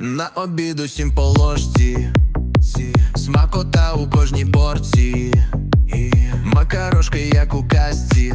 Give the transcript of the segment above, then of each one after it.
На обіду сім по ложці, смакота у кожній порції, макарошки, як у казці.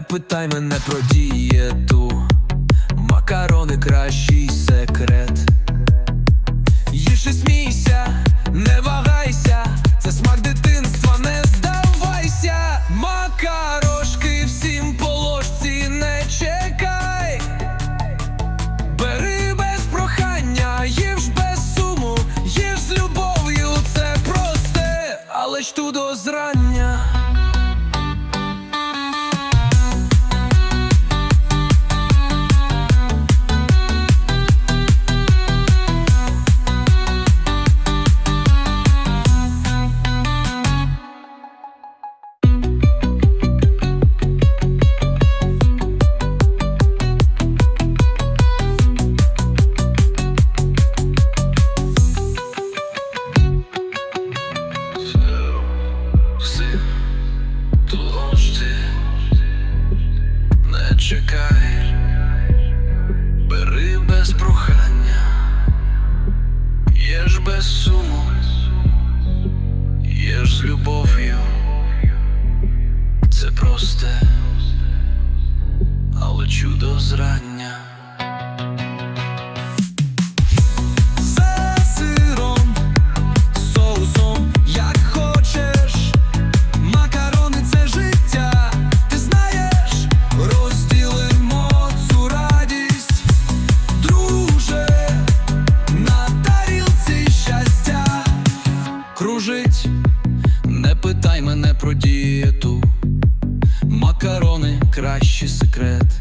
Не питай мене про дієту, макарони кращий секрет. ночу до зрання. За сиром, соусом, як хочеш, макарони це життя, ти знаєш, розділимо цю радість, друже, на тарілці щастя кружить, не питай мене про дієту. Макарони кращий секрет.